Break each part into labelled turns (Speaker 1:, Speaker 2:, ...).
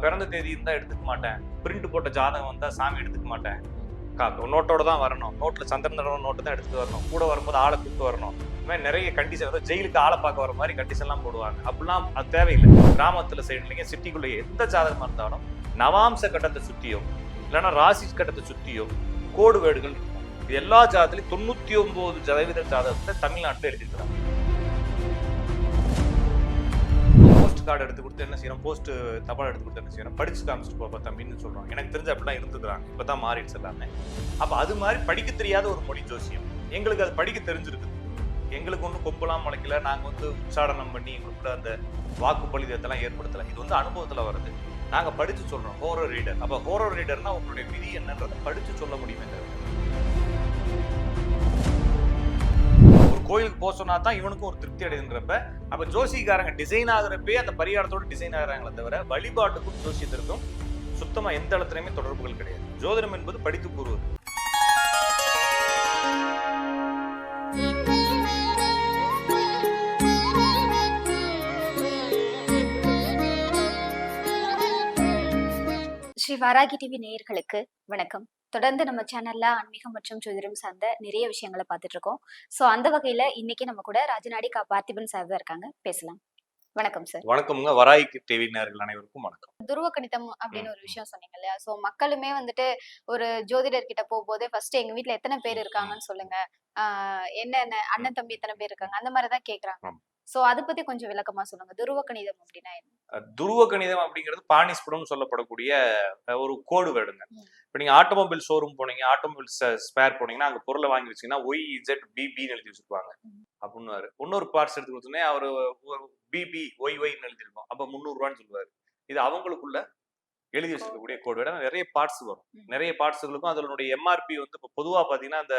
Speaker 1: பிறந்த தேதி இருந்தால் எடுத்துக்க மாட்டேன். பிரிண்ட் போட்ட ஜாதகம் வந்தால் சாமி எடுத்துக்க மாட்டேன். கா- நோட்டோட தான் வரணும். நோட்டில் சந்திரன் நோட்டு தான் எடுத்துட்டு வரணும். கூட வரும்போது ஆளை கூப்பிட்டு வரணும். இந்த மாதிரி நிறைய கண்டிஷன் ஜெயிலுக்கு ஆளை பார்க்க வர மாதிரி கண்டிஷன்லாம் போடுவாங்க. அப்படிலாம் அது தேவையில்லை. கிராமத்தில் சைடு இல்லைங்க சிட்டிக்குள்ளே எந்த ஜாதகமாக இருந்தாலும் நவாம்ச கட்டத்தை சுற்றியோ இல்லைன்னா ராசி கட்டத்தை சுற்றியோ கோடு வேடுகள் இது எல்லா ஜாதத்துலையும் தொண்ணூற்றி ஒம்பது சதவீத ஜாதகத்தை தமிழ்நாட்டில் எழுதியிருக்கிறாங்க போஸ்ட் கார்டு எடுத்து கொடுத்து என்ன செய்யறோம்? போஸ்ட் தபால் எடுத்து கொடுத்து என்ன செய்யறோம்? படிச்சு காமிச்சிட்டு போப்பா தம்பின்னு சொல்றோம். எனக்கு தெரிஞ்ச அப்படிலாம் இருந்துக்கிறாங்க. இப்பதான் மாறிடுச்சு எல்லாமே. அப்போ அது மாதிரி படிக்க தெரியாத ஒரு மொழி ஜோசியம். எங்களுக்கு அது படிக்க தெரிஞ்சிருக்கு எங்களுக்கு ஒன்றும் கொம்பெல்லாம் முளைக்கல. நாங்கள் வந்து உச்சாடனம் பண்ணி எங்களுக்குள்ள அந்த வாக்கு பலிதத்தெல்லாம் இது வந்து அனுபவத்தில் வருது. நாங்கள் படித்து சொல்கிறோம் ஹோரர் ரீடர் அப்போ ஹோரர் ரீடர்னா உங்களுடைய விதி என்னன்றதை படித்து சொல்ல முடியுமே கோயிலுக்கு போக சொன்னா தான் இவனுக்கும் ஒரு திருப்தி அடையுன்றப்ப அப்ப ஜோசிக்காரங்க டிசைன் ஆகுறப்பே அந்த பரிகாரத்தோட டிசைன் ஆகிறாங்களே தவிர வழிபாட்டுக்கும் ஜோசியத்திற்கும் சுத்தமா எந்த இடத்துலையுமே தொடர்புகள் கிடையாது. ஜோதிடம் என்பது படித்து கூறுவது.
Speaker 2: வாராகி டிவி நேயர்களுக்கு வணக்கம். தொடர்ந்து நம்ம சேனல்ல ஆன்மீகம் மற்றும் ஜோதிடம் சார்ந்த நிறைய விஷயங்களை பார்த்துட்டு இருக்கோம் ஸோ அந்த வகையில இன்னைக்கு நம்ம கூட ராஜநாடி கா பார்த்திபன் சார் தான் இருக்காங்க. பேசலாம். வணக்கம் சார்
Speaker 1: வணக்கம்ங்க. வராய்க்கு டிவி நேயர்கள் அனைவருக்கும் வணக்கம்.
Speaker 2: துருவ கணிதம் அப்படின்னு ஒரு விஷயம் சொன்னீங்க இல்லையா? ஸோ மக்களுமே வந்துட்டு ஒரு ஜோதிடர் கிட்ட போகும்போது ஃபர்ஸ்ட் எங்க வீட்ல எத்தனை பேர் இருக்காங்கன்னு சொல்லுங்க. ஆஹ் என்னென்ன அண்ணன் தம்பி எத்தனை பேர் இருக்காங்க? அந்த மாதிரி தான் கேக்குறாங்க. ஸோ அதை பத்தி கொஞ்சம் விளக்கமா சொல்லுங்க. துருவ கணிதம் அப்படின்னா
Speaker 1: துருவ கணிதம் அப்படிங்கிறது பாணிஸ்புடம் சொல்லப்படக்கூடிய ஒரு கோடு வேடுங்க. இப்போ நீங்க ஆட்டோமொபைல் ஷோரூம் போனீங்க ஆட்டோமொபைல் ஸ்பேர் போனீங்கன்னா அங்க பொருளை வாங்கி வச்சீங்கன்னா ஒய் இசட் பிபின்னு எழுதி வச்சிருப்பாங்க. அப்படின்னு இன்னொரு பார்ட்ஸ் எடுத்து கொடுத்தோன்னே அவர் பிபி ஒய் ஒய்னு எழுதிருப்போம் அப்ப முந்நூறுரூவான்னு சொல்லுவாரு. இது அவங்களுக்குள்ள எழுதி வச்சிருக்கக்கூடிய கோடு. வேட நிறைய பார்ட்ஸ் வரும். நிறைய பார்ட்ஸுகளுக்கும் அதனுடைய எம்ஆர்பி வந்து இப்போ பொதுவா பாத்தீங்கன்னா அந்த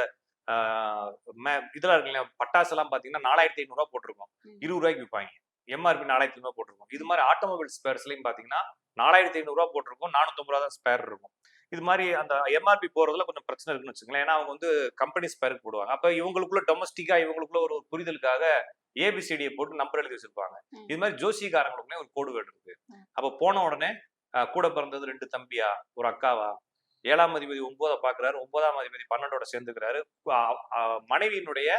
Speaker 1: இதெல்லாம் இருக்கு இல்லையா பட்டாசு எல்லாம் பாத்தீங்கன்னா நாலாயிரத்தி ஐநூறுரூவா போட்டிருக்கோம். இருபது ரூபாய்க்கு விற்பாங்க எம்ஆர்பி நாலாயிரத்தி ஐநூறுவா போட்டிருக்கோம். இது மாதிரி ஆட்டோமொபைல் ஸ்பேர்ஸ்லையும் பாத்தீங்கன்னா நாலாயிரத்தி ஐநூறுரூவா போட்டிருக்கோம். நானூத்தம்பது ரூபா தான் ஸ்பேர் இருக்கும். இது மாதிரி அந்த எம்ஆர்பி போறதுல கொஞ்சம் பிரச்சனை இருக்குன்னு வச்சுங்களேன் ஏன்னா அவங்க வந்து கம்பெனி ஸ்பேருக்கு போடுவாங்க. அப்ப இவங்களுக்குள்ள டொமஸ்டிக்கா இவங்களுக்குள்ள ஒரு புரிதலுக்காக ஏபிசிடியை போட்டு நம்பர் எழுதி வச்சிருப்பாங்க. இது மாதிரி ஜோசிகாரங்களுக்குள்ளே ஒரு கோடு வேர்டு இருக்கு. அப்ப போன உடனே கூட பிறந்தது ரெண்டு தம்பியா? ஒரு அக்காவா? ஏழாம் அதிபதி ஒன்பதை பாக்குறாரு ஒன்பதாம் அதிபதி பன்னெண்டோட சேர்ந்துக்கிறாரு. மனைவியினுடைய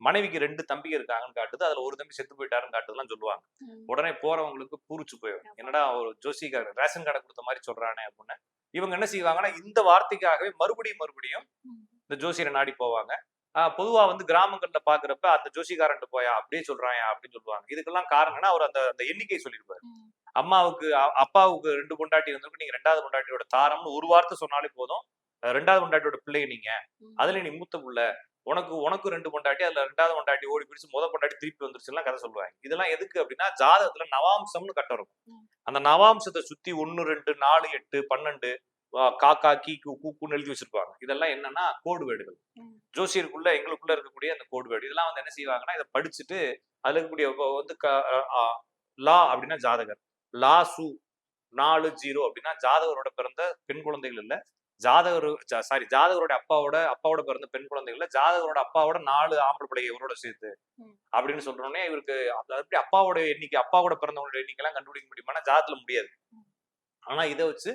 Speaker 1: மனைவிக்கு ரெண்டு தம்பிங்க இருக்காங்கன்னு காட்டுது. அதுல ஒரு தம்பி செத்து போயிட்டாருன்னு காட்டுதுலாம் சொல்லுவாங்க. உடனே போறவங்களுக்கு பூரிச்சு போயிடும். என்னடா ஒரு ஜோசிக்காரர் ரேஷன் கார்டை கொடுத்த மாதிரி சொல்றானே அப்படின்னு. இவங்க என்ன செய்வாங்கன்னா இந்த வார்த்தைக்காகவே மறுபடியும் மறுபடியும். இந்த ஜோசியரை நாடி போவாங்க. ஆஹ் பொதுவா வந்து கிராமங்கள்ல பாக்குறப்ப அந்த ஜோசிகாரன்ட்டு போயா அப்படியே சொல்றாயா அப்படின்னு சொல்லுவாங்க. இதுக்கெல்லாம் காரணம்னா அவர் அந்த அந்த எண்ணிக்கை சொல்லியிருப்பாரு. அம்மாவுக்கு அப்பாவுக்கு ரெண்டு பொண்டாட்டி இருந்திருக்கு நீங்க ரெண்டாவது பொண்டாட்டியோட தாரம்னு ஒரு வார்த்தை சொன்னாலே போதும். ரெண்டாவது பொண்டாட்டியோட பிள்ளை நீங்க. அதுல நீ மூத்த புள்ள. உனக்கு உனக்கு ரெண்டு பொண்டாட்டி அதுல ரெண்டாவது பொண்டாட்டி ஓடி பிடிச்சு முத பொண்டாட்டி திருப்பி வந்துருச்சுலாம் கதை சொல்லுவாங்க. இதெல்லாம் எதுக்கு அப்படின்னா ஜாதகத்துல நவாம்சம்னு கட்டம் இருக்கும். அந்த நவாம்சத்தை சுத்தி ஒன்னு ரெண்டு நாலு எட்டு பன்னெண்டு காக்கா கீக்கு கூக்குன்னு எழுதி வச்சிருப்பாங்க. இதெல்லாம் என்னன்னா கோடு வேடுகள். ஜோசியருக்குள்ள எங்களுக்குள்ள இருக்கக்கூடிய அந்த கோடு வேடு. இதெல்லாம் வந்து என்ன செய்வாங்கன்னா இதை படிச்சுட்டு அதுல இருக்கக்கூடிய வந்து க- லா அப்படின்னா ஜாதகர். லா சு நாலு ஜீரோ அப்படின்னா ஜாதகரோட பிறந்த பெண் குழந்தைகள் இல்ல. ஜாதகர் சாரி ஜாதகரோட அப்பாவோட அப்பாவோட பிறந்த பெண் குழந்தைகள் இல்ல. ஜாதகரோட அப்பாவோட நாலு ஆம்பளை பிள்ளை இவரோட சேர்த்து. அப்படின்னு சொல்றோன்னே இவருக்கு அது எப்படி அப்பாவோட எண்ணிக்கை அப்பாவோட பிறந்தவங்களோட எண்ணிக்கை எல்லாம் கண்டுபிடிக்க முடியுமானா ஜாதத்துல முடியாது. ஆனா இதை வச்சு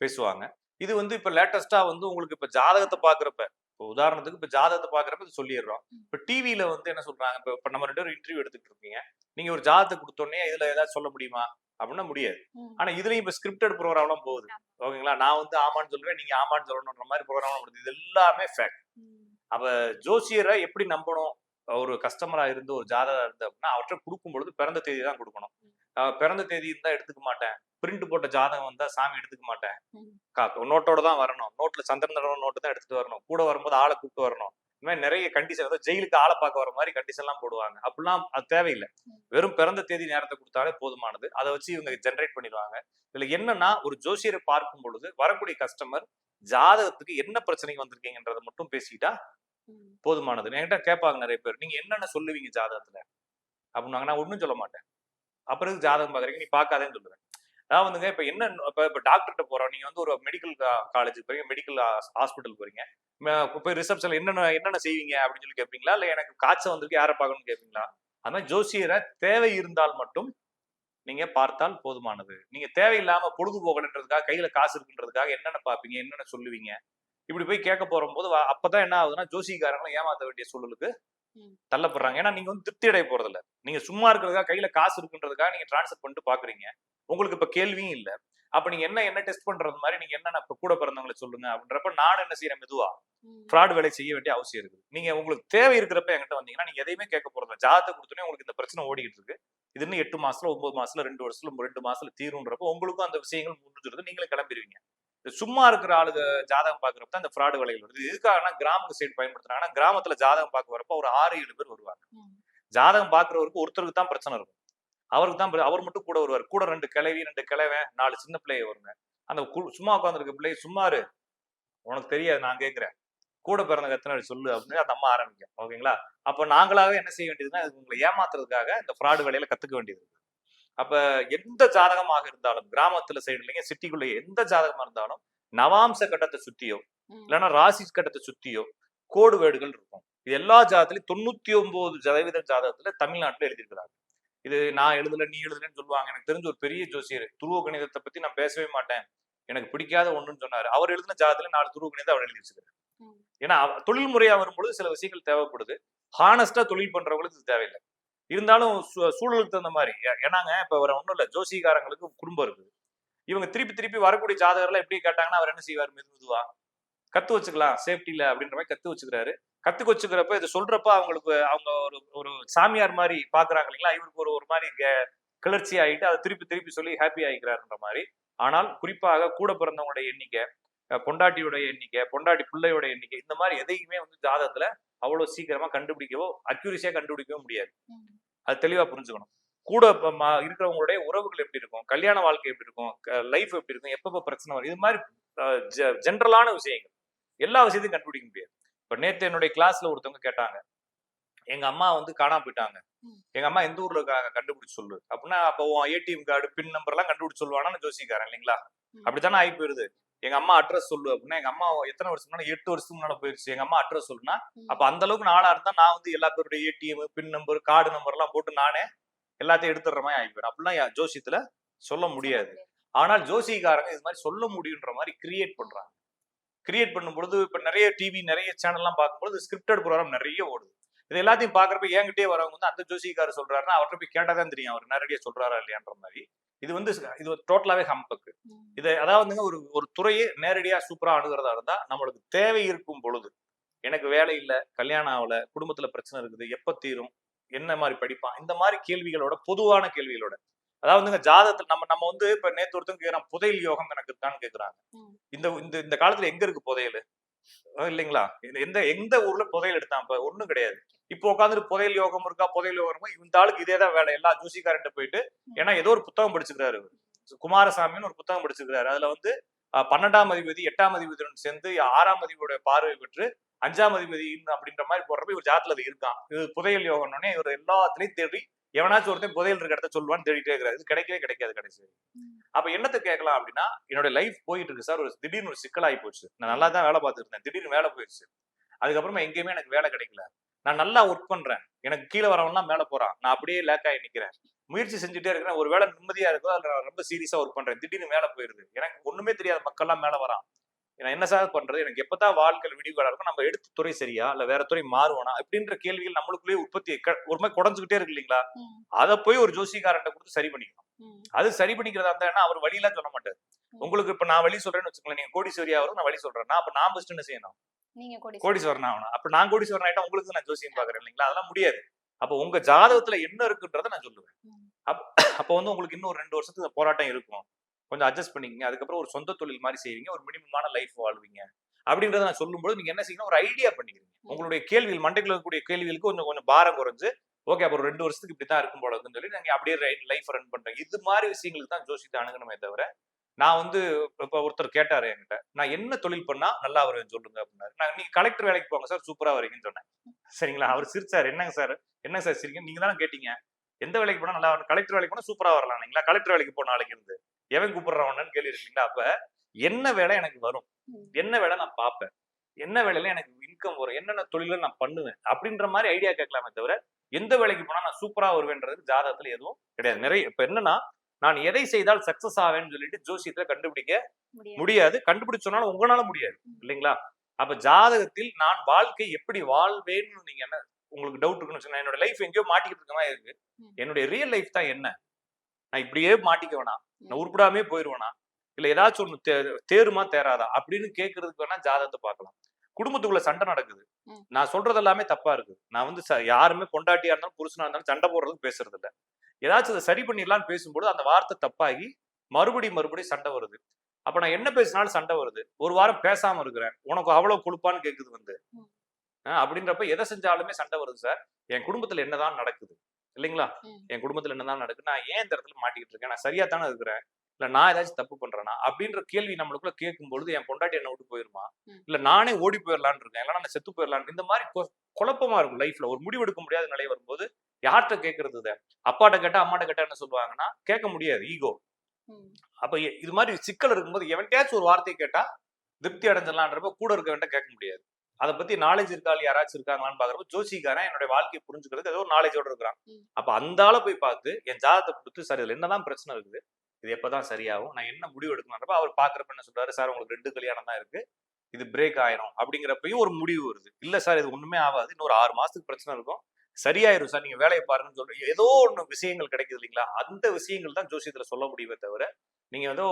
Speaker 1: பேசுவாங்க. இது வந்து இப்ப லேட்டஸ்டா வந்து உங்களுக்கு இப்ப ஜாதகத்தை பாக்குறப்ப இப்போ உதாரணத்துக்கு இப்ப ஜாதகத்தை பாக்குறப்ப இது சொல்லிடுறோம். இப்ப டிவில வந்து என்ன சொல்றாங்க? இப்ப இப்ப நம்ம ரெண்டு பேரும் இன்டர்வியூ எடுத்துட்டு இருக்கீங்க. நீங்க ஒரு ஜாதகத்தை கொடுத்தோடனே இதுல ஏதாவது சொல்ல முடியுமா? அப்படின்னா முடியாது. ஆனா இதுலயும் இப்ப ஸ்கிரிப்டட் ப்ரோக்ராம்லாம் போகுது. ஓகேங்களா? நான் வந்து ஆமான்னு சொல்லுவேன் நீங்க ஆமான்னு சொல்லணுன்ற மாதிரி ப்ரோக்ராம் வருது இது எல்லாமே ஃபேக்ட். அப்ப ஜோசியரை எப்படி நம்பணும்? ஒரு கஸ்டமரா இருந்து ஒரு ஜாதகம் இருந்து அப்படின்னா அவற்றை கொடுக்கும் பொழுது பிறந்த தேதி தான் கொடுக்கணும் பிறந்த தேதி இருந்தா எடுத்துக்க மாட்டேன். பிரிண்ட் போட்ட ஜாதகம் வந்தா சாமி எடுத்துக்க மாட்டேன். நோட்டோட தான் வரணும். நோட்ல சந்திரன் நோட்டு தான் எடுத்துட்டு வரணும். கூட வரும்போது ஆளை கூப்பிட்டு வரணும். இந்த மாதிரி நிறைய கண்டிஷன் அதாவது ஜெயிலுக்கு ஆளை பார்க்க வர மாதிரி கண்டிஷன் எல்லாம் போடுவாங்க. அப்படிலாம் அது தேவையில்லை. வெறும் பிறந்த தேதி நேரத்தை கொடுத்தாலே போதுமானது. அதை வச்சு இவங்க ஜென்ரேட் பண்ணிடுவாங்க. இதுல என்னன்னா ஒரு ஜோசியரை பார்க்கும் பொழுது வரக்கூடிய கஸ்டமர் ஜாதகத்துக்கு என்ன பிரச்சனைக்கு வந்திருக்கீங்கன்றதை மட்டும் பேசிட்டா. போதுமானது. என்கிட்ட கேட்பாங்க நிறைய பேர். நீங்க என்னென்ன சொல்லுவீங்க ஜாதகத்துல? அப்படின்னாங்க நான் ஒன்றும் சொல்ல மாட்டேன். அப்புறம் ஜாதகம் பாக்குறீங்க நீ பார்க்காதேன்னு சொல்லுவேன். நான் வந்துங்க இப்ப என்ன இப்ப இப்ப டாக்டர்கிட்ட போறோம். நீங்க வந்து ஒரு மெடிக்கல் காலேஜ் போறீங்க மெடிக்கல் ஹாஸ்பிட்டல் போறீங்க. இப்போ போய் ரிசப்ஷன்ல என்னென்ன என்னென்ன செய்வீங்க அப்படின்னு சொல்லி கேட்பீங்களா இல்ல எனக்கு காய்ச்சல் வந்திருக்கு யாரை பார்க்கணும்னு கேட்பீங்களா அது மாதிரி ஜோசியரை தேவை இருந்தால் மட்டும் நீங்க பார்த்தால் போதுமானது. நீங்க தேவையில்லாம பொழுது போகணுன்றதுக்காக கையில காசு இருக்குன்றதுக்காக என்னென்ன பாப்பீங்க என்னென்ன சொல்லுவீங்க? இப்படி போய் கேட்க போற போது அப்பதான் என்ன ஆகுதுன்னா ஜோசிக்காரங்களும் ஏமாத்த வேண்டிய சூழலுக்கு தள்ளப்படுறாங்க. ஏன்னா நீங்க வந்து திருப்தி அடைய போறது இல்ல நீங்க சும்மா இருக்கிறதுக்காக கையில காசு இருக்குன்றதுக்காக நீங்க டிரான்ஸ்ஃபர் பண்ணிட்டு பாக்குறீங்க. உங்களுக்கு இப்ப கேள்வியும் இல்ல. அப்ப நீங்க என்ன என்ன டெஸ்ட் பண்றது மாதிரி நீங்க என்ன இப்ப கூட பிறந்தவங்களை சொல்லுங்க அப்படின்றப்ப நான் என்ன செய்யறேன் மெதுவா? ஃப்ராட் வேலை செய்ய வேண்டிய அவசியம் இருக்குது. நீங்க உங்களுக்கு தேவை இருக்கிறப்ப என்கிட்ட வந்தீங்கன்னா நீங்க எதையுமே கேட்க போறது ஜாதத்தை கொடுத்தோன்னே உங்களுக்கு இந்த பிரச்சனை ஓடிக்கிட்டு இருக்கு. இது இன்னும் எட்டு மாசத்துல ஒன்பது மாசத்துல ரெண்டு வருஷத்துல ரெண்டு மாசத்துல தீரும்ன்றப்போ உங்களுக்கும் அந்த விஷயங்கள் முடிஞ்சிருது நீங்களும் கிளம்பிடுவீங்க சும்மா இருக்கிற ஆளுங்க ஜாதகம் பாக்குறப்ப தான் இந்த ஃப்ராடு வேலைகள் வருது. இது எதுக்காகனா கிராம சைடு பயன்படுத்துறாங்கன்னா கிராமத்துல ஜாதகம் பார்க்க வரப்ப ஒரு ஆறு ஏழு பேர் வருவாங்க. ஜாதகம் பாக்குறவருக்கு ஒருத்தருக்கு தான் பிரச்சனை இருக்கும். அவருக்கு தான் அவர் மட்டும் கூட வருவார். கூட ரெண்டு கிளவி ரெண்டு கிழவன் நாலு சின்ன பிள்ளைய வருங்க. அந்த சும்மா உட்காந்துருக்க பிள்ளை சும்மாரு. உனக்கு தெரியாது நான் கேட்கிறேன். கூட பிறந்த கத்தனை சொல்லு அப்படின்னு அந்த அம்மா ஆரம்பிக்கும். ஓகேங்களா? அப்ப நாங்களாவே என்ன செய்ய வேண்டியதுன்னா உங்களை ஏமாத்துறதுக்காக இந்த ஃப்ராடு வேலையில கத்துக்க வேண்டியது அப்ப எந்த ஜாதகமாக இருந்தாலும் கிராமத்துல சைடு இல்லைங்க சிட்டிக்குள்ள எந்த ஜாதகமா இருந்தாலும் நவாம்ச கட்டத்தை சுத்தியோ இல்லைன்னா ராசி கட்டத்தை சுத்தியோ கோடு வேடுகள் இருக்கும். இது எல்லா ஜாதகத்திலையும் தொண்ணூத்தி ஒன்பது சதவீத ஜாதகத்துல தமிழ்நாட்டுல எழுதியிருக்கிறாங்க. இது நான் எழுதல நீ எழுதலன்னு சொல்லுவாங்க. எனக்கு தெரிஞ்ச ஒரு பெரிய ஜோசியர் துருவ கணிதத்தை பத்தி நான் பேசவே மாட்டேன். எனக்கு பிடிக்காத ஒண்ணுன்னு சொன்னாரு. அவர் எழுதின ஜாதகத்துல நாலு துருவ கணிதம் அவர் எழுதி வச்சுக்கிறார். ஏன்னா தொழில் முறையா வரும்பொழுது சில விஷயங்கள் தேவைப்படுது. ஹானஸ்டா தொழில் பண்றவங்களுக்கு இது தேவையில்லை. இருந்தாலும் சூழலுக்கு தகுந்த மாதிரி. ஏன்னாங்க இப்ப வேற ஒண்ணும் இல்ல. ஜோசிகாரங்களுக்கு குடும்பம் இருக்குது. இவங்க திருப்பி திருப்பி வரக்கூடிய ஜாதகர்லாம் எப்படி கேட்டாங்கன்னா அவர் என்ன செய்வார்? மெது மெதுவா கத்து வச்சுக்கலாம். சேஃப்டியில் அப்படின்ற மாதிரி கத்து வச்சுக்கிறாரு. கத்துக்க வச்சுக்கிறப்ப இது சொல்றப்ப அவங்களுக்கு அவங்க ஒரு ஒரு சாமியார் மாதிரி பாக்குறாங்க இல்லைங்களா? இவருக்கு ஒரு ஒரு மாதிரி கிளர்ச்சி ஆகிட்டு அதை திருப்பி திருப்பி சொல்லி ஹாப்பி ஆகிக்கிறாருன்ற மாதிரி. ஆனால் குறிப்பாக கூட பிறந்தவங்களுடைய எண்ணிக்கை பொண்டாட்டியோட எண்ணிக்கை பொண்டாட்டி பிள்ளையோட எண்ணிக்கை இந்த மாதிரி எதையுமே வந்து ஜாதகத்துல அவ்வளவு சீக்கிரமா கண்டுபிடிக்கவோ அக்யூரிசியா கண்டுபிடிக்கவோ முடியாது. அது தெளிவா புரிஞ்சுக்கணும். கூட இருக்கிறவங்களுடைய உறவுகள் எப்படி இருக்கும்? கல்யாண வாழ்க்கை எப்படி இருக்கும்? லைஃப் எப்படி இருக்கும்? எப்பப்ப பிரச்சனை வரும்? இது மாதிரி ஜென்ரலான விஷயங்கள். எல்லா விஷயத்தையும் கண்டுபிடிக்க முடியாது. இப்ப நேத்து என்னுடைய கிளாஸ்ல ஒருத்தவங்க கேட்டாங்க. எங்க அம்மா வந்து காணாம போயிட்டாங்க. எங்க அம்மா எந்த ஊர்ல இருக்காங்க? கண்டுபிடிச்சு சொல்லு. அப்படின்னா அப்போ ஏடிஎம் கார்டு பின் நம்பர் எல்லாம் கண்டுபிடிச்சு சொல்லுவானா ஜோசிக்காரன் இல்லைங்களா. அப்படித்தானே ஆகி போயிருது எங்க அம்மா அட்ரஸ் சொல்லு அப்படின்னா எங்க அம்மா எத்தனை வருஷம் முன்னாடி? எட்டு வருஷத்துக்கு முன்னாடி போயிருச்சு. எங்க அம்மா அட்ரஸ் சொல்லுனா அப்ப அந்த அளவுக்கு நாளா இருந்தா நான் வந்து எல்லா பேருடைய ATM pin number card number எல்லாம் போட்டு நானே எல்லாத்தையும் எடுத்துடுற மாதிரி ஆகிப்போம் அப்படிலாம் ஜோசியத்துல சொல்ல முடியாது. ஆனால் ஜோசிகாரங்க இது மாதிரி சொல்ல முடியுன்ற மாதிரி கிரியேட் பண்றாங்க. கிரியேட் பண்ணும்பொழுது இப்ப நிறைய டிவி நிறைய சேனல்லாம் பார்க்கும்போது ஸ்கிரிப்டட் ப்ரோக்ராம் நிறைய ஓடுது. இது எல்லாத்தையும் பாக்குறப்ப என்கிட்டயே வரவங்க வந்து அந்த ஜோசிகாரர் சொல்றாருன்னா அவர்கிட்ட போய் கேட்டாதான் தெரியும் அவர் நேரடியா சொல்றாரா இல்லையான்ற மாதிரி. இது வந்து இது டோட்டலாவே ஹம்பக்கு இதை அதாவதுங்க ஒரு ஒரு துறையே நேரடியா சூப்பரா அணுகிறதா இருந்தா நம்மளுக்கு தேவை இருக்கும் பொழுது எனக்கு வேலை இல்ல கல்யாணம் ஆகல குடும்பத்துல பிரச்சனை இருக்குது எப்ப தீரும் என்ன மாதிரி படிப்பான் இந்த மாதிரி கேள்விகளோட பொதுவான கேள்விகளோட. அதாவதுங்க ஜாதகத்துல நம்ம நம்ம வந்து இப்ப நேத்து ஒருத்தங்க கேக்குறான் புதையல் யோகம் எனக்கு இருக்கான்னு கேக்குறாங்க. இந்த இந்த இந்த காலத்துல எங்க இருக்கு புதையல்? இல்லைங்களா? எந்த எந்த ஊர்ல புதையல் எடுத்தான் இப்ப ஒண்ணும் கிடையாது. இப்போ உட்காந்துட்டு புதையல் யோகம் இருக்கா? புதையல் யோகம் இருக்கா இந்த ஆளுக்கு இதே தான் வேலை. எல்லா ஜூசிக்காரன்ட்ட போயிட்டு ஏன்னா ஏதோ ஒரு புத்தகம் படிச்சுக்கிறாரு குமாரசாமின்னு ஒரு புத்தகம் படிச்சிருக்காரு அதுல வந்து பன்னெண்டாம் அதிபதி எட்டாம் அதிபதியுடன் சேர்ந்து ஆறாம் அதிபதியோட பார்வை பெற்று அஞ்சாம் அதிபதி அப்படின்ற மாதிரி போடுறப்ப இவர் ஜாத்துல அது இருக்கான் இது புதையல் யோகம்னே இவர் எல்லாத்துலயும் தேடி எவனாச்சும் ஒருத்தன் புதையல் இருக்க இடத்த சொல்லுவான்னு தேடிட்டே இருக்கிறாரு. இது கிடைக்கவே கிடைக்காது கடைசி. அப்ப என்னத்தை கேட்கலாம் அப்படின்னா என்னோட லைஃப் போயிட்டு இருக்கு சார். ஒரு திடீர்னு ஒரு சிக்கலாகி போச்சு. நான் நல்லா தான் வேலை பார்த்துட்டு இருந்தேன் திடீர்னு வேலை போயிடுச்சு. அதுக்கப்புறமா எங்கேயுமே எனக்கு வேலை கிடைக்கல. நான் நல்லா ஒர்க் பண்றேன். எனக்கு கீழே வரவன்லாம் மேல போறான். நான் அப்படியே லேக் ஆகி நிக்கிறேன். முயற்சி செஞ்சுட்டே இருக்கிறேன். ஒரு வேலை நிம்மதியா இருக்கோ அதுல நான் ரொம்ப சீரியஸா ஒர்க் பண்றேன். திடீர்னு வேலை போயிருது எனக்கு ஒண்ணுமே தெரியாத மக்கள்லாம் மேல வரான். நான் என்ன சார் பண்றது? எனக்கு எப்பதான் வாழ்க்கையில் விடிவுகளா இருக்கும் நம்ம எடுத்த துறை சரியா? இல்ல வேற துறை மாறுவானா? அப்படின்ற கேள்விகள் நம்மளுக்குள்ளேயே உற்பத்தி க- ஒரு மாதிரி இருக்கு இல்லைங்களா? அதை போய் ஒரு ஜோசிகாரன்ட்ட கொடுத்து சரி பண்ணிக்கணும். அது சரி பண்ணிக்கிறதா இருந்தா அவர் வழியெல்லாம் சொல்ல மாட்டாரு. உங்களுக்கு இப்ப நான் வழி சொல்றேன்னு வச்சுக்கோங்களேன். நீங்க கோடீஸ்வரியா வரும் நான் வழி சொல்றேன். அப்ப நான் ஃபர்ஸ்ட் என்ன செய்யணும்? கோடீஸ்வரன். ஆகணும். அப்ப நான் கோடீஸ்வரன் ஆயிட்டா உங்களுக்கு நான் ஜோசியம் பாக்குறேன் இல்லைங்களா? அதெல்லாம் முடியாது. அப்ப உங்க ஜாதகத்துல என்ன இருக்குன்றத நான் சொல்லுவேன். அப்ப அப்ப வந்து உங்களுக்கு இன்னும் ரெண்டு வருஷத்துக்கு போராட்டம் இருக்கும். கொஞ்சம் அட்ஜஸ்ட் பண்ணிக்கங்க. அதுக்கப்புறம் ஒரு சொந்த தொழில் மாதிரி செய்வீங்க. ஒரு மினிமமான லைஃப் வாழ்வீங்க. அப்படின்றத நான் சொல்லும்போது நீங்க என்ன செய்யணும்? ஒரு ஐடியா பண்ணிக்கிறீங்க உங்களுடைய கேள்விகள் மண்டைக்குள்ள இருக்கக்கூடிய கேள்விகளுக்கு கொஞ்சம் கொஞ்சம் பாரம் குறைஞ்சு ஓகே அப்போ ஒரு ரெண்டு வருஷத்துக்கு இப்படி தான் இருக்கும் போல இருக்குன்னு சொல்லி நீங்க அப்படியே லைஃப் ரன் பண்றீங்க. இது மாதிரி விஷயங்களுக்கு தான் ஜோசியத்தை அணுகணுமே தவிர நான் வந்து இப்ப ஒருத்தர் கேட்டாரு என்கிட்ட நான் என்ன தொழில் பண்ணா நல்லா வருவேன் சொல்லுங்க அப்படின்னாரு. நான் நீங்க கலெக்டர் வேலைக்கு போங்க சார் சூப்பரா வரீங்கன்னு சொன்னேன். சரிங்களா? அவர் சிரிச்சார். என்னங்க சார்? என்ன சார் சிரிங்க நீங்க தானே கேட்டீங்க. எந்த வேலைக்கு போனா நல்லா வரும் கலெக்டர் வேலைக்கு போனா சூப்பரா வரலாம் இல்லைங்களா? கலெக்டர் வேலைக்கு போன நாளைக்கு இருந்து. எவன் கூப்பிடுறவனு கேள்வி இருக்கீங்களா அப்ப என்ன வேலை எனக்கு வரும். என்ன வேலை நான் பார்ப்பேன்? என்ன வேலையில எனக்கு இன்கம் வரும்? என்னென்ன தொழில நான் பண்ணுவேன்? அப்படின்ற மாதிரி ஐடியா கேட்கலாமே தவிர எந்த வேலைக்கு போனா நான் சூப்பரா வருவேன்றதுக்கு ஜாதகத்துல எதுவும் கிடையாது. நிறைய இப்ப என்னன்னா நான் எதை செய்தால் சக்சஸ் ஆவேன்னு சொல்லிட்டு ஜோசியத்துல கண்டுபிடிக்க
Speaker 2: முடியாது.
Speaker 1: கண்டுபிடிச்சோனாலும் உங்களால முடியாது இல்லைங்களா? அப்ப ஜாதகத்தில் நான் வாழ்க்கை எப்படி வாழ்வேன்னு நீங்க என்ன உங்களுக்கு டவுட் இருக்குன்னு என்னோட லைஃப் எங்கேயோ மாட்டிக்கிட்டு இருக்க மாதிரி இருக்கு. என்னுடைய ரியல் லைஃப் தான் என்ன? நான் இப்படியே மாட்டிக்க வேணாம். நான். உருப்படாமே போயிருவேனா? இல்ல ஏதாச்சும் ஒண்ணு தேருமா தேராதா? அப்படின்னு கேட்கறதுக்கு வேணா ஜாதகத்தை பார்க்கலாம். குடும்பத்துக்குள்ள சண்டை நடக்குது. நான் சொல்றது எல்லாமே தப்பா இருக்கு. நான் வந்து யாருமே பொண்டாட்டியா இருந்தாலும் புருஷனா இருந்தாலும் சண்டை போடுறதுக்கு பேசுறது இல்ல ஏதாச்சும் அதை சரி பண்ணிடலாம்னு பேசும்போது அந்த வார்த்தை தப்பாகி மறுபடி மறுபடி சண்டை வருது. அப்ப நான் என்ன பேசினாலும் சண்டை வருது. ஒரு வாரம் பேசாம இருக்கிறேன். உனக்கு அவ்வளவு கொழுப்பான்னு கேக்குது வந்து. அப்படின்றப்ப எதை செஞ்சாலுமே சண்டை வருது சார். என் குடும்பத்துல என்னதான் நடக்குது? இல்லைங்களா. என் குடும்பத்துல என்னதான் நடக்குது நான் ஏன் இந்த இடத்துல மாட்டிக்கிட்டு இருக்கேன்? நான் சரியா தானே இருக்கிறேன்? இல்ல நான் ஏதாச்சும் தப்பு பண்றேனா? அப்படின்ற கேள்வி நம்மளுக்குள்ள கேட்கும் பொழுது என் பொண்டாட்டி என்ன விட்டு போயிருமா. இல்ல நானே ஓடி போயிடலான்னு இருக்கேன். இல்லைன்னா நான் செத்து போயிடலான்னு இந்த மாதிரி குழப்பமா இருக்கும் லைஃப்ல. ஒரு முடிவு எடுக்க முடியாத நிலை வரும்போது யார்கிட்ட கேட்கறது அப்பாட்ட கேட்டா அம்மாட்ட கேட்டா என்ன சொல்லுவாங்கன்னா கேட்க முடியாது ஈகோ. அப்ப இது மாதிரி சிக்கல் இருக்கும்போது எவன்கிட்டயாச்சும் ஒரு வார்த்தையை கேட்டா திருப்தி அடைஞ்சிடலான்றப்ப கூட இருக்கவன்ட்ட கேட்க முடியாது. அதை பத்தி நாலேஜ் இருக்கா இல்ல யாராச்சும் இருக்காங்களான்னு பாக்குறப்ப ஜோசிக்காரன் என்னுடைய வாழ்க்கையை புரிஞ்சுக்கிறது ஏதோ நாலேஜோட இருக்கிறான். அப்ப அந்த ஆளை போய் பார்த்து என் ஜாதகத்தை கொடுத்து சார் இதுல என்னதான் பிரச்சனை இருக்குது? இது எப்பதான் சரியாகும்? நான் என்ன முடிவு எடுக்கணும்ன்றப்ப அவர் பாக்குறப்ப என்ன சொல்றாரு? சார் உங்களுக்கு ரெண்டு கல்யாணம் தான் இருக்கு. இது பிரேக் ஆயிரும். அப்படிங்கிறப்பயும் ஒரு முடிவு வருது. இல்ல சார் இது ஒண்ணுமே ஆகாது. இன்னொரு ஆறு மாசத்துக்கு பிரச்சனை இருக்கும். சரியாயிரும் சார். நீங்க வேலையை பாருங்கன்னு சொல்றீங்க ஏதோ ஒண்ணு விஷயங்கள் கிடைக்குது இல்லைங்களா? அந்த விஷயங்கள் தான் ஜோசியத்துல சொல்ல முடியுமே தவிர நீங்க ஏதோ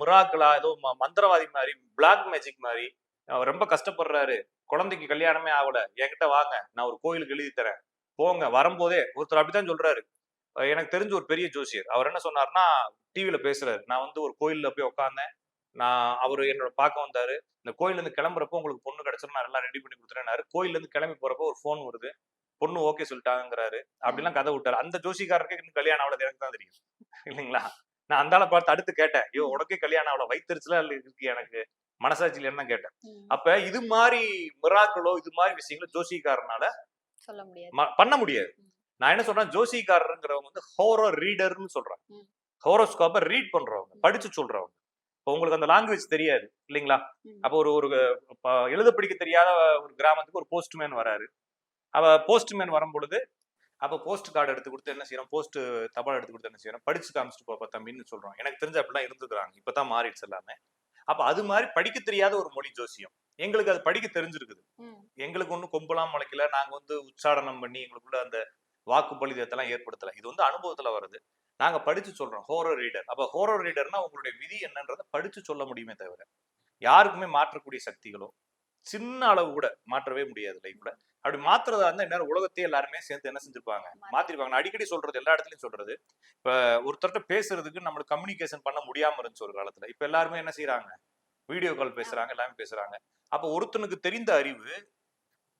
Speaker 1: முராக்களா ஏதோ மந்திரவாதி மாதிரி பிளாக் மேஜிக் மாதிரி அவர் ரொம்ப கஷ்டப்படுறாரு. குழந்தைக்கு கல்யாணமே ஆகல. என்கிட்ட வாங்க நான் ஒரு கோயிலுக்கு எழுதி தரேன். போங்க. வரும்போதே ஒருத்தர் அப்படித்தான் சொல்றாரு. எனக்கு தெரிஞ்ச ஒரு பெரிய ஜோசியர். அவர் என்ன சொன்னார்னா டிவியில பேசுறாரு. நான் வந்து ஒரு கோயில்ல போய் உட்காந்தேன் நான் அவர் என்னோட பார்க்க வந்தாரு. இந்த கோயில இருந்து கிளம்புறப்போ உங்களுக்கு பொண்ணு கிடைச்சிடும் நான் எல்லாம் ரெடி பண்ணி கொடுத்துறேன்னாரு. கோயில இருந்து கிளம்பி போறப்போ ஒரு ஃபோன் வருது. பொண்ணு ஓகே சொல்லிட்டாங்கிறாரு அப்படிலாம் கதை விட்டாரு. அந்த ஜோசிக்காரருக்கு இன்னும் கல்யாணம் அவ்வளவு எனக்கு தான் தெரியும். இல்லைங்களா? நான் அந்தால பார்த்து அடுத்து கேட்டேன். ஐயோ உனக்கே கல்யாணம் அவ்வளவு வைத்தறிச்சலா இருக்கு எனக்கு? மனசாட்சியில என்ன கேட்டேன். அப்ப இது மாதிரி மிராக்களோ இது மாதிரி விஷயங்களோ ஜோசிக்காரனால
Speaker 2: சொல்ல முடியாது.
Speaker 1: ம- பண்ண முடியாது. நான் என்ன சொல்றேன் ஜோசிக்காரருங்கிறவங்க வந்து ஹோரோ ரீடர்னு சொல்றேன். ஹோரோஸ்கோப்பை ரீட் பண்றவங்க படிச்சு சொல்றவங்க. இப்போ உங்களுக்கு அந்த லாங்குவேஜ் தெரியாது இல்லைங்களா. அப்போ ஒரு ஒரு எழுத படிக்க தெரியாத ஒரு கிராமத்துக்கு ஒரு போஸ்ட்மேன் வராரு. அவ போஸ்ட்மேன் வரும் பொழுது அப்போ போஸ்ட் கார்டு எடுத்து கொடுத்து என்ன செய்யறோம்? போஸ்ட் தபால் எடுத்து கொடுத்து என்ன செய்யறோம்? படிச்சு காமிச்சிட்டு போப்பா தம்பின்னு சொல்றோம். எனக்கு தெரிஞ்ச அப்படிலாம் இருந்துக்கிறாங்க. இப்பதான் மாறிடுச்சு எல்லாமே. அப்ப அது மாதிரி படிக்க தெரியாத ஒரு மொழி ஜோசியம். எங்களுக்கு அது படிக்க தெரிஞ்சிருக்குது. எங்களுக்கு ஒன்றும் கொம்பெல்லாம் முளைக்கல. நாங்க வந்து உச்சாடனம் பண்ணி எங்களுக்குள்ள அந்த வாக்கு பலிதத்தெல்லாம் ஏற்படுத்தல. இது வந்து அனுபவத்துல வருது. நாங்க படிச்சு சொல்றோம். ஹோரோ ரீடர் அப்ப ஹோரோ ரீடர்னா உங்களுடைய விதி என்னன்றதை படிச்சு சொல்ல முடியுமே தவிர யாருக்குமே மாற்றக்கூடிய சக்திகளோ சின்ன அளவு கூட மாற்றவே முடியாது லைஃப்ல அப்படி மாத்துறதா இருந்தா இந்நேரம் உலகத்தையே எல்லாருமே சேர்ந்து என்ன செஞ்சிருப்பாங்க? மாத்திருப்பாங்க. நான் அடிக்கடி சொல்றது எல்லா இடத்துலயும் சொல்றது. இப்ப ஒருத்தர்கிட்ட பேசுறதுக்கு நம்மளுக்கு கம்யூனிகேஷன் பண்ண முடியாம இருந்துச்சு ஒரு காலத்துல. இப்ப எல்லாருமே என்ன செய்யறாங்க வீடியோ கால் பேசுறாங்க எல்லாமே பேசுறாங்க. அப்ப ஒருத்தனுக்கு தெரிந்த அறிவு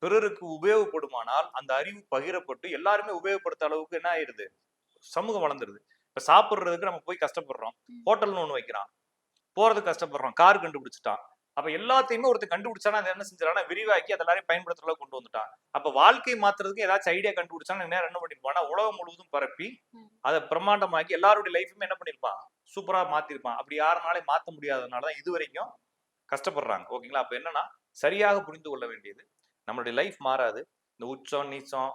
Speaker 1: பிறருக்கு உபயோகப்படுமானால் அந்த அறிவு பகிரப்பட்டு எல்லாருமே உபயோகப்படுத்த அளவுக்கு என்ன ஆயிடுது சமூகம் வளர்ந்துருது. இப்ப சாப்பிடுறதுக்கு நம்ம போய் கஷ்டப்படுறோம். ஹோட்டல்னு ஒண்ணு வைக்கிறான். போறதுக்கு கஷ்டப்படுறோம். கார் கண்டுபிடிச்சிட்டான். அப்ப எல்லாத்தையுமே ஒருத்தர் கண்டுபிடிச்சானா அதை என்ன செஞ்சானா விரிவாக்கி அதை எல்லாரையும் பயன்படுத்துற அளவுக்கு கொண்டு வந்துட்டான். அப்ப வாழ்க்கை மாத்துறதுக்கு ஏதாச்சும் ஐடியா கண்டுபிடிச்சானா நேரம் என்ன பண்ணிருப்பானா? உலகம் முழுவதும் பரப்பி. அதை பிரம்மாண்டமாக்கி எல்லாருடைய லைஃபுமே என்ன பண்ணிருப்பான்? சூப்பரா மாத்திருப்பான். அப்படி யாருனாலையும் மாத்த முடியாதனாலதான் இது வரைக்கும் கஷ்டப்படுறாங்க. ஓகேங்களா? அப்ப என்னன்னா சரியாக புரிந்து கொள்ள வேண்டியது. நம்மளுடைய லைஃப் மாறாது. இந்த உச்சம் நீச்சம்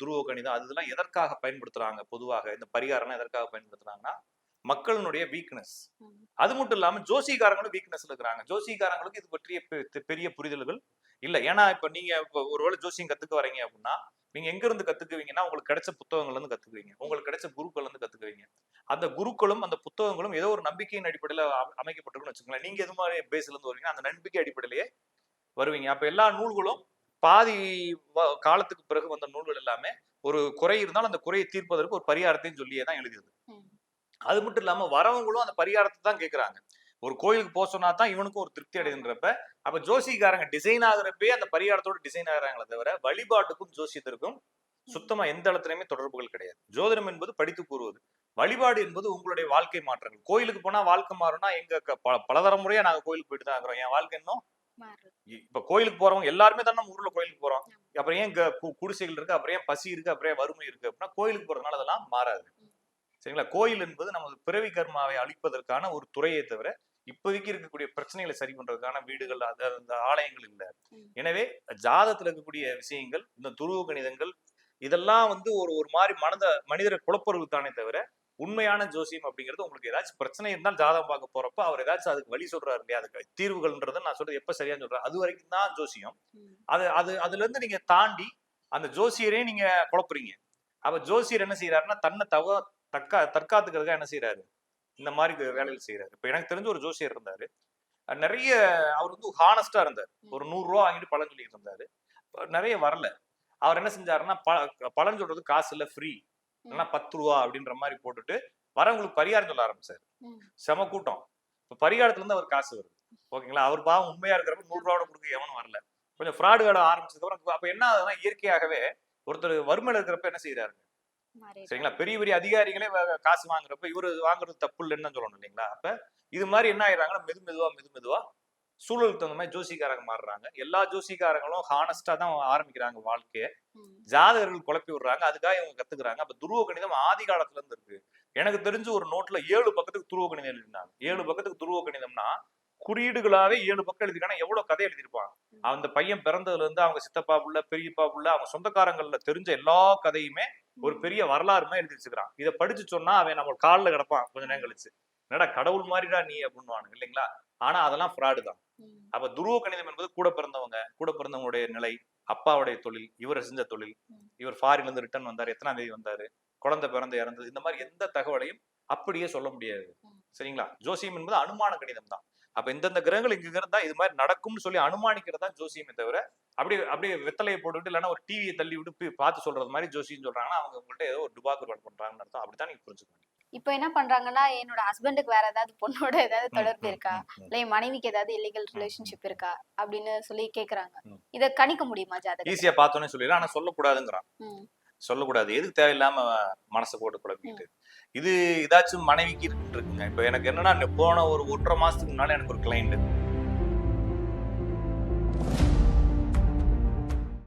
Speaker 1: துருவ கணிதம் அது இதெல்லாம் எதற்காக பயன்படுத்துறாங்க? பொதுவாக இந்த பரிகாரம் எதற்காக பயன்படுத்துறாங்கன்னா மக்களினுடைய வீக்னஸ். அது மட்டும் இல்லாம ஜோசிகாரங்களும் வீக்னஸ்ல இருக்கிறாங்க. ஜோசிகாரங்களுக்கு இது பற்றிய பெரிய புரிதல்கள் இல்ல. ஏன்னா இப்ப நீங்க இப்ப ஒருவேளை ஜோசியம் கத்துக்க வரீங்க அப்படின்னா நீங்க எங்க இருந்து கத்துக்குவீங்கன்னா உங்களுக்கு கிடைச்ச புத்தகங்கள்ல இருந்து கத்துக்குவீங்க. உங்களுக்கு கிடைச்ச குருக்கள் இருந்து கத்துக்குவீங்க. அந்த குருக்களும் அந்த புத்தகங்களும் ஏதோ ஒரு நம்பிக்கையின் அடிப்படையில அம- அமைக்கப்பட்டிருக்குன்னு வச்சுக்கோங்களேன். நீங்க எது மாதிரி பேஸ்ல இருந்து வருவீங்க அந்த நம்பிக்கை அடிப்படையிலேயே வருவீங்க. அப்ப எல்லா நூல்களும் பாதி காலத்துக்கு பிறகு வந்த நூல்கள் எல்லாமே ஒரு குறை இருந்தாலும் அந்த குறையை தீர்ப்பதற்கு ஒரு பரிகாரத்தையும் சொல்லியே தான் எழுதுது
Speaker 2: ம்.
Speaker 1: அது மட்டும் இல்லாம வரவங்களும் அந்த பரிகாரத்தை தான் கேக்குறாங்க. ஒரு கோயிலுக்கு போக சொன்னா தான் இவனுக்கும் ஒரு திருப்தி அடையுதுன்றப்ப அப்ப ஜோசிக்காரங்க டிசைன் ஆகுறப்பே அந்த பரிகாரத்தோட டிசைன் ஆகுறாங்களே தவிர வழிபாட்டுக்கும் ஜோசியத்திற்கும் சுத்தமா எந்த இடத்துலயுமே தொடர்புகள் கிடையாது. ஜோதிடம் என்பது படித்து கூறுவது. வழிபாடு என்பது உங்களுடைய வாழ்க்கை மாற்றங்கள். கோயிலுக்கு போனா வாழ்க்கை மாறும்னா எங்க பலதர முறையா நாங்க கோயிலுக்கு போயிட்டு தான் இருக்கிறோம். என் வாழ்க்கை இன்னும் இப்ப கோயிலுக்கு போறவங்க எல்லாருமே தானே நம்ம ஊர்ல கோயிலுக்கு போறோம். அப்புறம் ஏன் குடிசைகள் இருக்கு அப்புறம் ஏன் பசி இருக்கு அப்புறம் ஏன் வறுமை இருக்கு அப்படின்னா கோயிலுக்கு போறதுனால அதெல்லாம் மாறாது. சரிங்களா? கோயில் என்பது நமது பிறவி கர்மாவை அழிப்பதற்கான ஒரு துறையை தவிர இப்போதைக்கு இருக்கக்கூடிய பிரச்சனைகளை சரி பண்றதுக்கான வீடுகள் அந்த ஆலயங்கள் இல்லை. எனவே ஜாதத்துல இருக்கக்கூடிய விஷயங்கள் இந்த துருவ கணிதங்கள் இதெல்லாம் வந்து ஒரு ஒரு மாதிரி மனத மனிதரை குழப்பறது தானே தவிர உண்மையான ஜோசியம் அப்படிங்கிறது உங்களுக்கு ஏதாச்சும் பிரச்சனை இருந்தால் ஜாதகம் பார்க்க போறப்ப அவர் ஏதாச்சும் அதுக்கு வழி சொல்றாரு இல்லையா? அதுக்கு தீர்வுகள்ன்றதை நான் சொல்றது எப்ப சரியான்னு சொல்றேன். அது வரைக்கும் தான் ஜோசியம். அது அது அதுல இருந்து நீங்க தாண்டி அந்த ஜோசியரே நீங்க குழப்புறீங்க அப்ப ஜோசியர் என்ன செய்யறாருன்னா தன்னை தவ தக்கா தற்காத்துக்கிறதுக்காக என்ன செய்யறாரு இந்த மாதிரி வேலைகள் செய்யறாரு இப்ப எனக்கு தெரிஞ்ச ஒரு ஜோசியர் இருந்தாரு. நிறைய அவர் வந்து ஹானஸ்டா இருந்தார். ஒரு நூறு ரூபா வாங்கிட்டு பலன் சொல்லிட்டு இருந்தாரு. நிறைய வரல. அவர் என்ன செஞ்சாருன்னா பலன் சொல்றது காசு இல்ல ஃப்ரீ இல்லைன்னா பத்து ரூபா அப்படின்ற மாதிரி போட்டுட்டு வரவங்களுக்கு பரிகாரம் சொல்ல ஆரம்பிச்சாரு. செம கூட்டம். இப்ப பரிகாரத்துல இருந்து அவர் காசு வருது. ஓகேங்களா? அவர் பாவம் உண்மையா இருக்கிறப்ப நூறு ரூபாவோட கொடுக்க எவனும் வரல. கொஞ்சம் ஃப்ராடு வேலை ஆரம்பிச்சதுக்கு அப்புறம் அப்ப என்ன ஆகுதுன்னா இயற்கையாகவே ஒருத்தர் வறுமையில இருக்கிறப்ப என்ன செய்யறாரு. சரிங்களா? பெரிய பெரிய அதிகாரிகளே காசு வாங்குறப்ப இவரு வாங்குறது தப்பு இல்லைன்னு தான் சொல்லணும் இல்லைங்களா? அப்ப இது மாதிரி என்ன ஆயிடுறாங்கன்னா மெது மெதுவா மெது மெதுவா சூழலுக்கு தகுந்த மாதிரி ஜோசிக்காரங்க மாறுறாங்க. எல்லா ஜோசிக்காரங்களும் ஹானஸ்டா தான் ஆரம்பிக்கிறாங்க வாழ்க்கைய. ஜாதகர்கள் குழப்பி விடுறாங்க. அதுக்காக இவங்க கத்துக்கிறாங்க. அப்ப துருவ கணிதம் ஆதி காலத்துல இருந்து இருக்கு. எனக்கு தெரிஞ்சு ஒரு நோட்ல ஏழு பக்கத்துக்கு துருவ கணிதம் எழுதினாங்க ஏழு பக்கத்துக்கு துருவ கணிதம்னா குறியீடுகளாவே ஏழு பக்கம் எழுதிருக்கானா எவ்வளவு கதை எழுதியிருப்பான் அந்த பையன் பிறந்ததுல இருந்து அவங்க சித்தப்பா புள்ள பெரியப்பா புள்ள அவங்க சொந்தக்காரங்கள்ல தெரிஞ்ச எல்லா கதையுமே ஒரு பெரிய வரலாறுமே எழுதி வச்சுக்கிறான் இதை படிச்சு சொன்னா அவன் நம்ம காலில் கிடப்பான் கொஞ்ச நேரம் கழிச்சு. என்னடா கடவுள் மாதிரிடா நீ அப்படின்னுவானுங்க இல்லைங்களா? ஆனா அதெல்லாம் ஃப்ராடு தான். அப்ப துருவ கணிதம் என்பது கூட பிறந்தவங்க கூட பிறந்தவங்களுடைய நிலை அப்பாவுடைய தொழில் இவர் செஞ்ச தொழில். இவர் ஃபாரின்ல இருந்து ரிட்டர்ன் வந்தாரு எத்தனாம் தேதி வந்தாரு குழந்தை பிறந்து இறந்தது இந்த மாதிரி எந்த தகவலையும் அப்படியே சொல்ல முடியாது. சரிங்களா? ஜோசியம் என்பது அனுமான கணிதம் தான். அப்ப இந்தந்த கிரகங்கள் இங்க இருந்தா இது மாதிரி நடக்கும்னு சொல்லி அனுமானிக்கிறது தான் ஜோசியமே தவிர அப்படியே அப்படியே வெத்தலையை போட்டுவிட்டு இல்லைன்னா ஒரு டிவியை தள்ளி விட்டு பார்த்து சொல்றது மாதிரி ஜோசியம் சொல்றாங்கன்னா அவங்க உங்கள்ட்ட ஏதோ ஒரு டுபாக்கு வேலை பண்றாங்கன்னு அர்த்தம். அப்படித்தான் நீங்க புரிஞ்சுக்கணும்
Speaker 2: இப்போ என்ன பண்றாங்கன்னா என்னோட ஹஸ்பண்டுக்கு வேற ஏதாவது பொண்ணோட ஏதாவது தொடர்பு இருக்கா. இல்ல என் மனைவிக்கு ஏதாவது இல்லீகல் ரிலேஷன்ஷிப் இருக்கா? அப்படின்னு சொல்லி கேக்குறாங்க. இத கணிக்க முடியுமா ஜாதகம்
Speaker 1: ஈஸியா பார்த்தோன்னே சொல்லிடலாம். ஆனா சொல்லக்கூடாதுங்கிறான். சொல்லக்கூடாது. எதுக்கு தேவையில்லாம மனசை போட்டு குழப்பிக்கிட்டு இது இதாச்சும் மனைவிக்கு இருக்குங்க இப்போ எனக்கு என்னன்னா போன ஒரு ஒன்றரை மாசத்துக்கு முன்னால எனக்கு ஒரு கிளைண்ட்